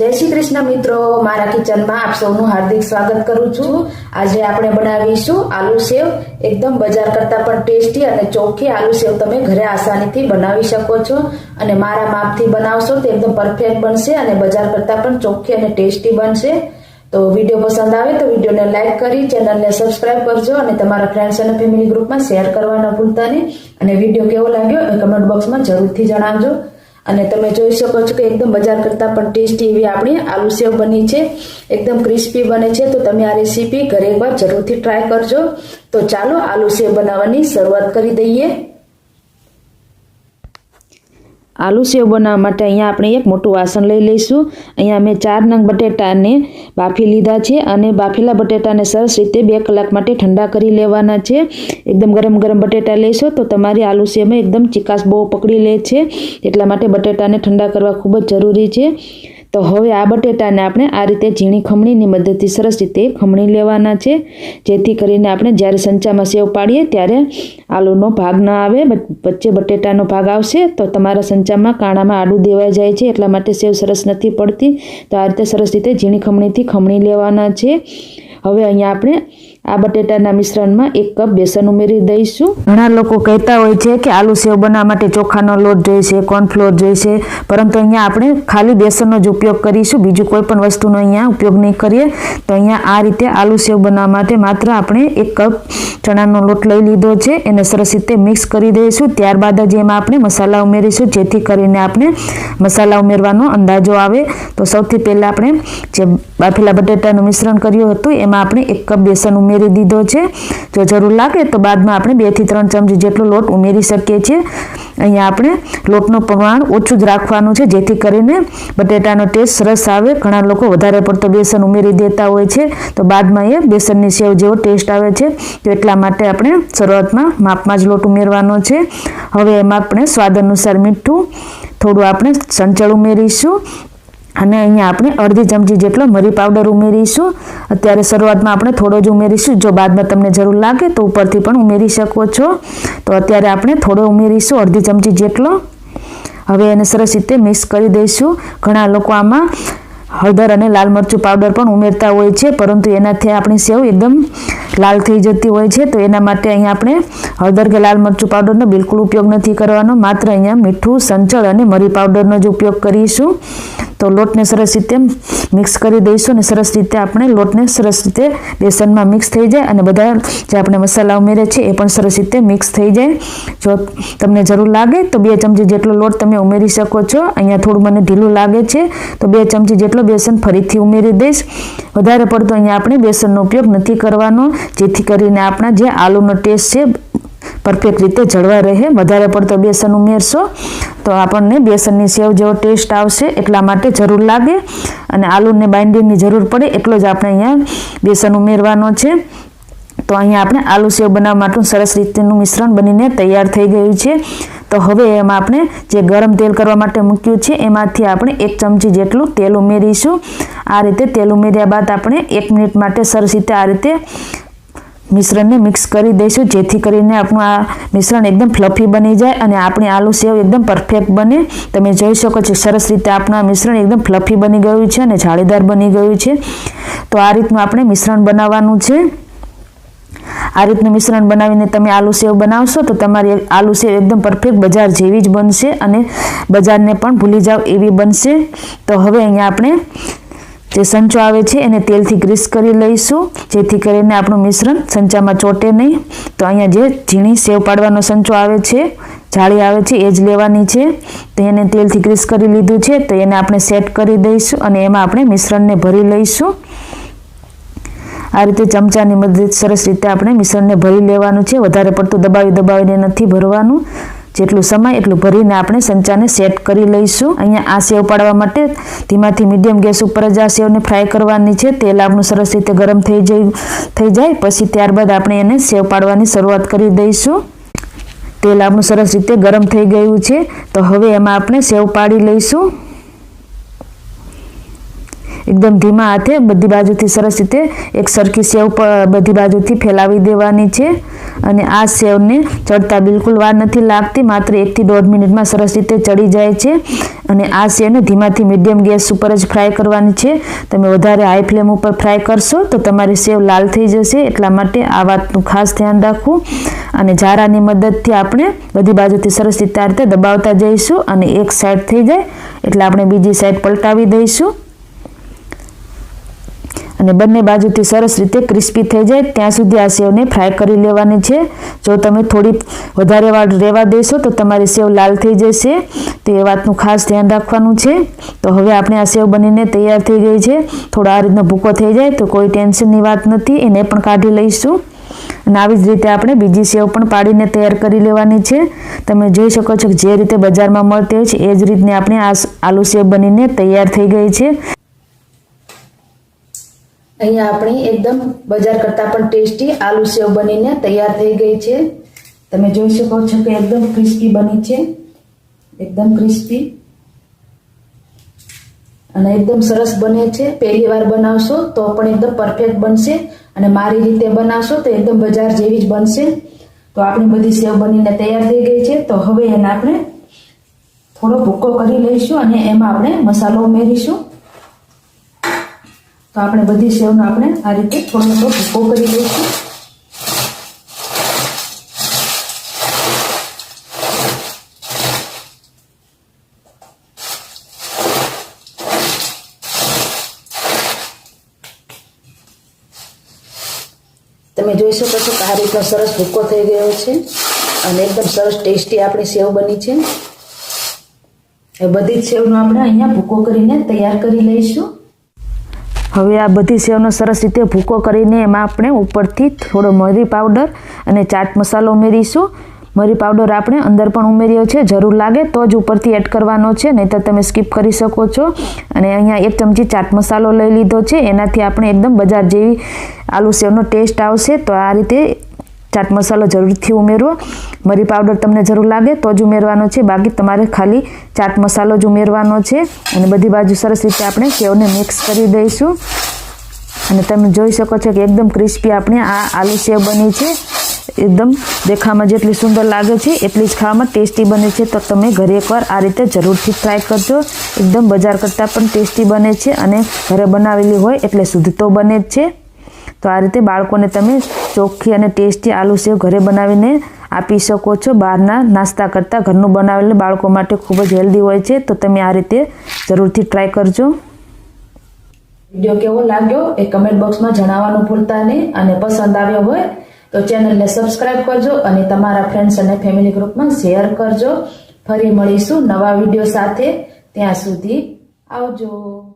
જય શ્રી કૃષ્ણ મિત્રો, મારા કિચનમાં આપ સૌનું હાર્દિક સ્વાગત કરું છું. આજે આપણે બનાવીશું આલુ સેવ. એકદમ બજાર કરતાં પણ ટેસ્ટી અને ચોખ્ખી આલુ સેવ તમે ઘરે આસાનીથી બનાવી શકો છો. અને મારા માપથી બનાવશો તો એકદમ પરફેક્ટ બનશે અને બજાર કરતાં પણ ચોખ્ખી અને ટેસ્ટી બનશે. તો વીડિયો પસંદ આવે તો વિડીયોને લાઇક કરી, ચેનલને સબસ્ક્રાઇબ કરજો અને તમારા ફ્રેન્ડ્સ અને ફેમિલી ગ્રુપમાં શેર કરવાના ભૂલતા નહીં. અને વીડિયો કેવો લાગ્યો એ કમેન્ટ બોક્સમાં જરૂરથી જણાવજો. અને તમે જોઈ શકો છો કે એકદમ બજાર કરતાં પણ ટેસ્ટી એવી આપણી આલુ સેવ બની છે. એકદમ ક્રિસ્પી બને છે. તો તમે આ રેસીપી ઘરે એકવાર જરૂરથી ટ્રાય કરજો. તો ચાલો આલુ સેવ બનાવવાની શરૂઆત કરી દઈએ. આલુ સેવ બનાવવા માટે અહીંયા આપણે એક મોટું વાસણ લઈ લઈશું. અહીંયા મેં ચાર નંગ બટેટાને બાફી લીધા છે અને બાફેલા બટેટાને સરસ રીતે બે કલાક માટે ઠંડા કરી લેવાના છે. એકદમ ગરમ ગરમ બટેટા લેશો તો તમારી આલુ સેવમાં એકદમ ચિકાસ બહુ પકડી લે છે. એટલા માટે બટેટાને ઠંડા કરવા ખૂબ જ જરૂરી છે. તો હવે આ બટેટાને આપણે આ રીતે ઝીણી ખમણીની મદદથી સરસ રીતે ખમણી લેવાના છે. જેથી કરીને આપણે જ્યારે સંચામાં સેવ પાડીએ ત્યારે આલુનો ભાગ ન આવે વચ્ચે બટેટાનો ભાગ આવશે તો તમારા સંચામાં કાણામાં આડું દેવાઈ જાય છે. એટલા માટે સેવ સરસ નથી પડતી. તો આ રીતે સરસ રીતે ઝીણી ખમણીથી ખમણી લેવાના છે. હવે અહીંયા આપણે આ બટેટાના મિશ્રણમાં એક કપ બેસન ઉમેરી દઈશું. ઘણા લોકો કહેતા હોય છે કે આલુ સેવ બનાવવા માટે ચોખાનો લોટ જોઈશે, કોર્નફ્લોર જોઈશે, પરંતુ અહીંયા આપણે ખાલી બેસનનો જ ઉપયોગ કરીશું. બીજું કોઈ પણ વસ્તુનો અહીંયા ઉપયોગ નહીં કરીએ. તો અહીંયા આ રીતે આલુ સેવ બનાવવા માટે માત્ર આપણે એક કપ ચણાનો લોટ લઈ લીધો છે. એને સરસ રીતે મિક્સ કરી દઈશું. ત્યારબાદ જ એમાં આપણે મસાલા ઉમેરીશું, જેથી કરીને આપણે મસાલા ઉમેરવાનો અંદાજો આવે. તો સૌથી પહેલાં આપણે જે બાફેલા બટેટાનું મિશ્રણ કર્યું હતું, એમાં આપણે એક કપ બેસન ઉમેરી ઉમેરી દીધો છે. જો જરૂર લાગે તો બાદમાં આપણે બેથી ત્રણ ચમચી જેટલો લોટ ઉમેરી શકીએ છીએ. અહીંયા આપણે લોટનું પ્રમાણ ઓછું જ રાખવાનું છે, જેથી કરીને બટેટાનો ટેસ્ટ સરસ આવે. ઘણા લોકો વધારે પડતો બેસન ઉમેરી દેતા હોય છે. તો બાદમાં એ બેસનની સેવ જેવો ટેસ્ટ આવે છે. તો એટલા માટે આપણે શરૂઆતમાં માપમાં જ લોટ ઉમેરવાનો છે. હવે એમાં આપણે સ્વાદ અનુસાર મીઠું થોડું આપણે સંચળ ઉમેરીશું. અને અહીંયા આપણે અડધી ચમચી જેટલો મરી પાવડર ઉમેરીશું. અત્યારે શરૂઆતમાં આપણે થોડો જ ઉમેરીશું. જો બાદમાં તમને જરૂર લાગે તો ઉપરથી પણ ઉમેરી શકો છો. તો અત્યારે આપણે થોડો ઉમેરીશું, અડધી ચમચી જેટલો. હવે એને સરસ રીતે મિક્સ કરી દઈશું. ઘણા લોકો આમાં હળદર અને લાલ મરચું પાવડર પણ ઉમેરતા હોય છે, પરંતુ એનાથી આપણી સેવ એકદમ લાલ થઈ જતી હોય છે. તો એના માટે અહીંયા આપણે હળદર કે લાલ મરચું પાવડરનો બિલકુલ ઉપયોગ નથી કરવાનો. માત્ર અહીંયા મીઠું, સંચળ અને મરી પાવડરનો જ ઉપયોગ કરીશું. તો લોટને સરસ રીતે મિક્સ કરી દઈશું અને સરસ રીતે આપણે લોટને સરસ રીતે બેસનમાં મિક્સ થઈ જાય અને બધા જે આપણે મસાલા ઉમેરે છે એ પણ સરસ રીતે મિક્સ થઈ જાય. જો તમને જરૂર લાગે તો બે ચમચી જેટલો લોટ તમે ઉમેરી શકો છો. અહીંયા થોડું મને ઢીલું લાગે છે. તો બે ચમચી જેટલો બેસન ફરીથી ઉમેરી દઈશ. વધારે પડતો અહીંયા આપણે બેસનનો ઉપયોગ નથી કરવાનો, જેથી કરીને આપણા જે આલુનો ટેસ્ટ છે પરફેક્ટ રીતે જળવાઈ રહે. વધારે પડતો બેસન ઉમેરશો તો આપણને બેસનની સેવ જેવો ટેસ્ટ આવશે, એટલા માટે જરૂર લાગે. અને આલુને બાઇન્ડિંગની જરૂર પડે, એટલો જ આપણે અહીંયા બેસન ઉમેરવાનો છે. તો અહીંયા આપણે આલુ સેવ બનાવવા માટેનું સરસ રીતેનું મિશ્રણ બનીને તૈયાર થઈ ગયું છે. તો હવે એમાં આપણે જે ગરમ તેલ કરવા માટે મૂક્યું છે, એમાંથી આપણે એક ચમચી જેટલું તેલ ઉમેરીશું. આ રીતે તેલ ઉમેર્યા બાદ આપણે એક મિનિટ માટે સરસ રીતે આ રીતે મિશ્રણને મિક્સ કરી દઈશું, જેથી કરીને આપણું આ મિશ્રણ એકદમ ફ્લફી બની જાય અને આપણી આલુ સેવ એકદમ પરફેક્ટ બને. તમે જોઈ શકો છો, સરસ રીતે આપણું આ મિશ્રણ એકદમ ફ્લફી બની ગયું છે અને જાળીદાર બની ગયું છે. તો આ રીતનું આપણે મિશ્રણ બનાવવાનું છે. આ રીતનું મિશ્રણ બનાવીને તમે આલુ સેવ બનાવશો તો તમારી આલુ સેવ એકદમ પરફેક્ટ બજાર જેવી જ બનશે અને બજારને પણ ભૂલી જાવ એવી બનશે. તો હવે અહીંયા આપણે જે સંચો આવે છે એને તેલથી ગ્રીસ કરી લઈશું. જેથી કરીને આપણું મિશ્રણ સંચામાં ચોટે નહીં. તો અહીંયા જે ઝીણી સેવ પાડવાનો સંચો આવે છે, જાળી આવે છે, એ જ લેવાની છે. તો એને તેલથી ગ્રીસ કરી લીધું છે, તો એને આપણે સેટ કરી દઈશું અને એમાં આપણે મિશ્રણને ભરી લઈશું. આ રીતે ચમચાની મદદ સરસ રીતે આપણે મિશ્રણને ભરી લેવાનું છે. વધારે પડતું દબાવી દબાવીને નથી ભરવાનું. જેટલું સમય એટલું ભરીને આપણે સંચાને સેટ કરી લઈશું. અહીંયા આ સેવ પાડવા માટે ધીમાથી મીડિયમ ગેસ ઉપર જ આ સેવને ફ્રાય કરવાની છે. તેલ આપણું સરસ રીતે ગરમ થઈ જાય થઈ જાય. પછી ત્યારબાદ આપણે એને સેવ પાડવાની શરૂઆત કરી દઈશું. તેલ આપણું સરસ રીતે ગરમ થઈ ગયું છે. તો હવે એમાં આપણે સેવ પાડી લઈશું. એકદમ ધીમા હાથે બધી બાજુથી સરસ રીતે એક સરખી સેવ બધી બાજુથી ફેલાવી દેવાની છે. અને આ સેવને ચડતા બિલકુલ વાર નથી લાગતી, માત્ર એકથી દોઢ મિનિટમાં સરસ રીતે ચડી જાય છે. અને આ સેવને ધીમાથી મીડિયમ ગેસ ઉપર જ ફ્રાય કરવાની છે. તમે વધારે હાઈ ફ્લેમ ઉપર ફ્રાય કરશો તો તમારી સેવ લાલ થઈ જશે. એટલા માટે આ વાતનું ખાસ ધ્યાન રાખવું. અને ઝારાની મદદથી આપણે બધી બાજુથી સરસ રીતે આ રીતે દબાવતા જઈશું અને એક સાઈડ થઈ જાય. એટલે આપણે બીજી સાઈડ પલટાવી દઈશું. અને બંને બાજુથી સરસ રીતે ક્રિસ્પી થઈ જાય. ત્યાં સુધી આ સેવને ફ્રાય કરી લેવાની છે. જો તમે થોડી વધારે વાર રહેવા દેશો તો તમારી સેવ લાલ થઈ જશે. તો એ વાતનું ખાસ ધ્યાન રાખવાનું છે. તો હવે આપણે આ સેવ બનીને તૈયાર થઈ ગઈ છે. થોડો આ રીતનો ભૂકો થઈ જાય તો કોઈ ટેન્શનની વાત નથી. એને પણ કાઢી લઈશું. અને આવી જ રીતે આપણે બીજી સેવ પણ પાડીને તૈયાર કરી લેવાની છે. તમે જોઈ શકો છો કે જે રીતે બજારમાં મળતી હોય છે, એ જ રીતની આપણે આ આલુ સેવ બનીને તૈયાર થઈ ગઈ છે. અહીંયા આપણી એકદમ બજાર કરતાં પણ ટેસ્ટી આલુ સેવ બનીને તૈયાર થઈ ગઈ છે. તમે જોઈ શકો છો કે એકદમ ક્રિસ્પી બની છે. એકદમ ક્રિસ્પી. અને એકદમ સરસ બને છે. પહેલી વાર બનાવશો તો પણ એકદમ પરફેક્ટ બનશે. અને મારી રીતે બનાવશો તો એકદમ બજાર જેવી જ બનશે. તો આપણી બધી સેવ બનીને તૈયાર થઈ ગઈ છે. તો હવે એને આપણે થોડો ભૂક્કો કરી લઈશું અને એમાં આપણે મસાલો ઉમેરીશું. તો આપણે બધી સેવનો આપણે આ રીતે થોડો થોડો ભૂકો કરી લઈશું તમે જોઈ શકો છો કે આ રીતનો સરસ ભૂકો થઈ ગયો છે અને એકદમ સરસ ટેસ્ટી આપણી સેવ બની છે. એ બધી જ સેવનો આપણે અહીંયા ભૂકો કરીને તૈયાર કરી લઈશું. હવે આ બધી સેવનો સરસ રીતે ભૂકો કરીને એમાં આપણે ઉપરથી થોડો મરી પાવડર અને ચાટ મસાલો ઉમેરીશું. મરી પાવડર આપણે અંદર પણ ઉમેર્યો છે. જરૂર લાગે તો જ ઉપરથી એડ કરવાનો છે નહીં તો તમે સ્કીપ કરી શકો છો. અને અહીંયા એક ચમચી ચાટ મસાલો લઈ લીધો છે. એનાથી આપણે એકદમ બજાર જેવી આલુ સેવનો ટેસ્ટ આવશે. તો આ રીતે ચાટ મસાલો જરૂરથી ઉમેરવો. મરી પાવડર તમને જરૂર લાગે તો જ ઉમેરવાનો છે. બાકી તમારે ખાલી ચાટ મસાલો જ ઉમેરવાનો છે. અને બધી બાજુ સરસ રીતે આપણે સેવને મિક્સ કરી દઈશું. અને તમે જોઈ શકો છો કે એકદમ ક્રિસ્પી આપણે આ આલુ સેવ બની છે. એકદમ દેખામાં જેટલી સુંદર લાગે છે, એટલી જ ખાવામાં ટેસ્ટી બને છે. તો તમે ઘરે એકવાર આ રીતે જરૂરથી ટ્રાય કરજો. એકદમ બજાર કરતાં પણ ટેસ્ટી બને છે અને ઘરે બનાવેલી હોય એટલે શુદ્ધ તો બને જ છે. તો આ રીતે બાળકોને તમે ચોખ્ખી અને ટેસ્ટી આલુ સેવ ઘરે બનાવીને આપી શકો છો. બહારના નાસ્તા કરતાં ઘરનું બનાવેલું બાળકો માટે ખૂબ જ હેલ્ધી હોય છે. તો તમે આ રીતે જરૂરથી ટ્રાય કરજો. વીડિયો કેવો લાગ્યો એ કમેન્ટ બોક્સમાં જણાવવાનું ભૂલતા નહીં. અને પસંદ આવ્યો હોય તો ચેનલને સબસ્ક્રાઇબ કરજો અને તમારા ફ્રેન્ડ્સ અને ફેમિલી ગ્રુપમાં શેર કરજો. ફરી મળીશું નવા વીડિયો સાથે. ત્યાં સુધી આવજો.